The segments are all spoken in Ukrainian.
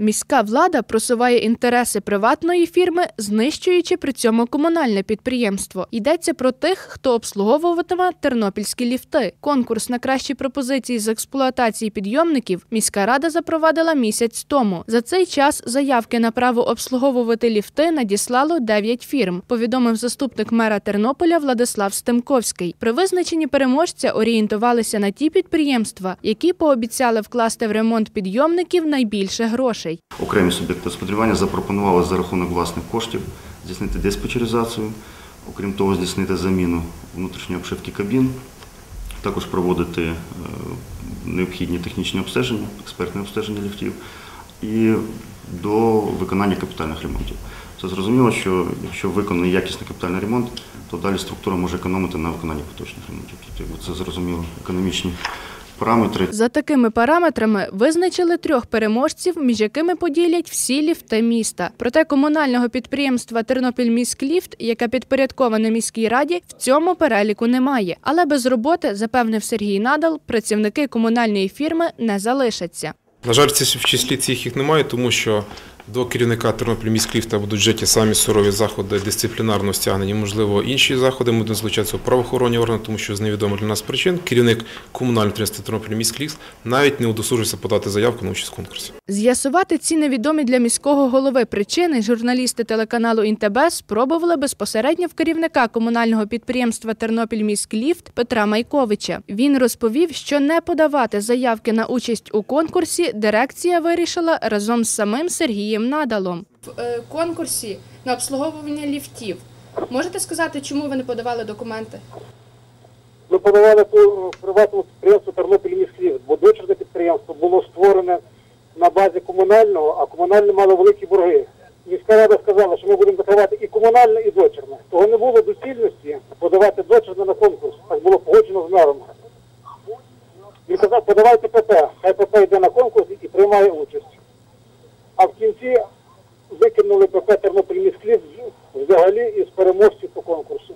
Міська влада просуває інтереси приватної фірми, знищуючи при цьому комунальне підприємство. Йдеться про тих, хто обслуговуватиме тернопільські ліфти. Конкурс на кращі пропозиції з експлуатації підйомників міська рада запровадила місяць тому. За цей час заявки на право обслуговувати ліфти надіслало 9 фірм. Повідомив заступник мера Тернополя Владислав Стемковський. При визначенні переможця орієнтувалися на ті підприємства, які пообіцяли вкласти в ремонт підйомників найбільше грошей. Окремі суб'єкти господарювання запропонували за рахунок власних коштів здійснити диспетчеризацію, окрім того, здійснити заміну внутрішньої обшивки кабін, також проводити е, необхідні технічні обстеження, експертне обстеження ліфтів і до виконання капітальних ремонтів. Це зрозуміло, що якщо виконаний якісний капітальний ремонт, то далі структура може економити на виконанні поточних ремонтів. Тобто, це зрозуміло економічні параметри. За такими параметрами визначили трьох переможців, між якими поділять всі ліфти міста. Проте комунального підприємства Тернопільміськліфт, яке підпорядковане міській раді, в цьому переліку немає. Але без роботи, запевнив Сергій Надал, працівники комунальної фірми не залишаться. На жаль, в числі цих їх немає, тому що до керівника Тернопільміськліфта будуть вжиті самі сурові заходи дисциплінарного стягнення, можливо, інші заходи. Ми будемо злучатися у правоохоронні органи, тому що з невідомих для нас причин керівник комунального підприємства Тернопільміськліфт навіть не удосужився подати заявку на участь в конкурсі. З'ясувати ці невідомі для міського голови причини журналісти телеканалу «Інтеб» спробували безпосередньо в керівника комунального підприємства «Тернопільміськліфт» Петра Майковича. Він розповів, що не подавати заявки на участь у конкурсі дирекція вирішила разом з самим Сергієм Надалом. В е, конкурсі на обслуговування ліфтів. Можете сказати, чому ви не подавали документи? Ми подавали по приватному підприємству Тернопільміськліфт, бо дочірне підприємство було створене на базі комунального, а комунальне мало великі борги. Міська рада сказала, що ми будемо закривати і комунальне, і дочірне. Того не було доцільності подавати дочірне на конкурс. Так було погоджено з мером. Він казав, подавайте ПП, хай ПП йде на конкурс і приймає участь. А в кінці викинули ПП Тернопільміськліфт взагалі із переможців по конкурсу.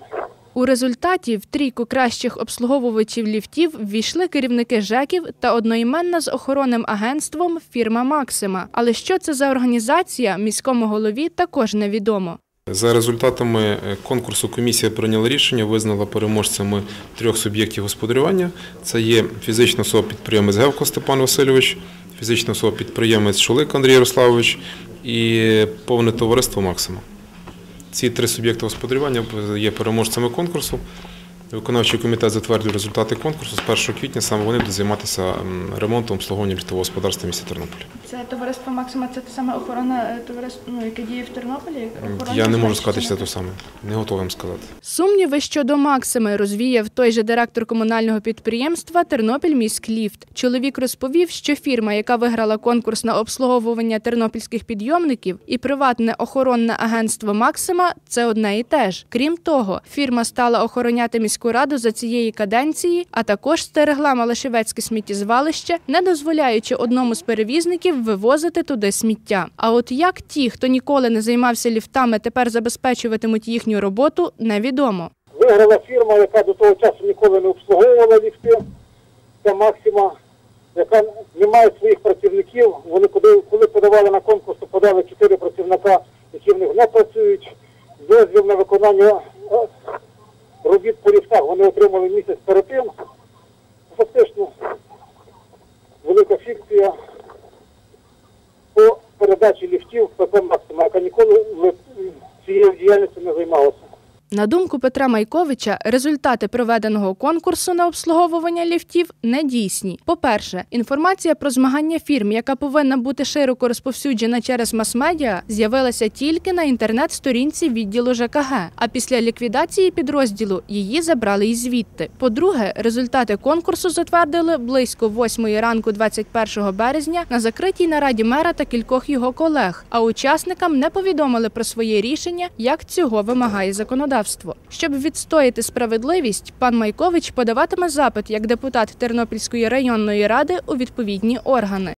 У результаті в трійку кращих обслуговувачів ліфтів ввійшли керівники ЖЕКів та одноіменна з охоронним агентством фірма Максима. Але що це за організація міському голові також невідомо. За результатами е, конкурсу комісія прийняла рішення, визнала переможцями трьох суб'єктів господарювання. Це є фізична особа підприємець Гевко Степан Васильович, фізична особа підприємець Шулик Андрій Ярославович і повне товариство Максима. Ці три суб'єкти господарювання є переможцями конкурсу. Виконавчий комітет затвердив результати конкурсу. З 1 квітня саме вони будуть займатися ремонтом обслуговування літового господарства міста Тернополя. Це товариство Максима, це те саме охорона товариство, ну, яке діє в Тернополі? Я не можу сказати, що це те саме. Не готовий вам сказати. Сумніви щодо Максими розвіяв той же директор комунального підприємства Тернопільміськліфт. Чоловік розповів, що фірма, яка виграла конкурс на обслуговування тернопільських підйомників, і приватне охоронне агентство Максима це одне і те ж. Крім того, фірма стала охороняти міську раду за цієї каденції, а також стерегла Малашевецьке сміттєзвалище, не дозволяючи одному з перевізників вивозити туди сміття. А от як ті, хто ніколи не займався ліфтами, тепер забезпечуватимуть їхню роботу, невідомо. Виграла фірма, яка до того часу ніколи не обслуговувала ліфти. Це Максима, яка не має своїх працівників. Вони коли, коли подавали на конкурс, то подали чотири працівника, які в них не працюють. Дозвіл на виконання е, робіт по ліфтах вони отримали місяць перед тим. Фактично, велика фікція передачі ліфтів ПП Максима, яка ніколи цією діяльністю не займалася. На думку Петра Майковича, результати проведеного конкурсу на обслуговування ліфтів не дійсні. По-перше, інформація про змагання фірм, яка повинна бути широко розповсюджена через мас-медіа, з'явилася тільки на інтернет-сторінці відділу ЖКГ. А після ліквідації підрозділу її забрали і звідти. По-друге, результати конкурсу затвердили близько 8 ранку 21 березня на закритій нараді мера та кількох його колег. А учасникам не повідомили про своє рішення, як цього вимагає законодавство. Щоб відстояти справедливість, пан Майкович подаватиме запит як депутат Тернопільської районної ради у відповідні органи.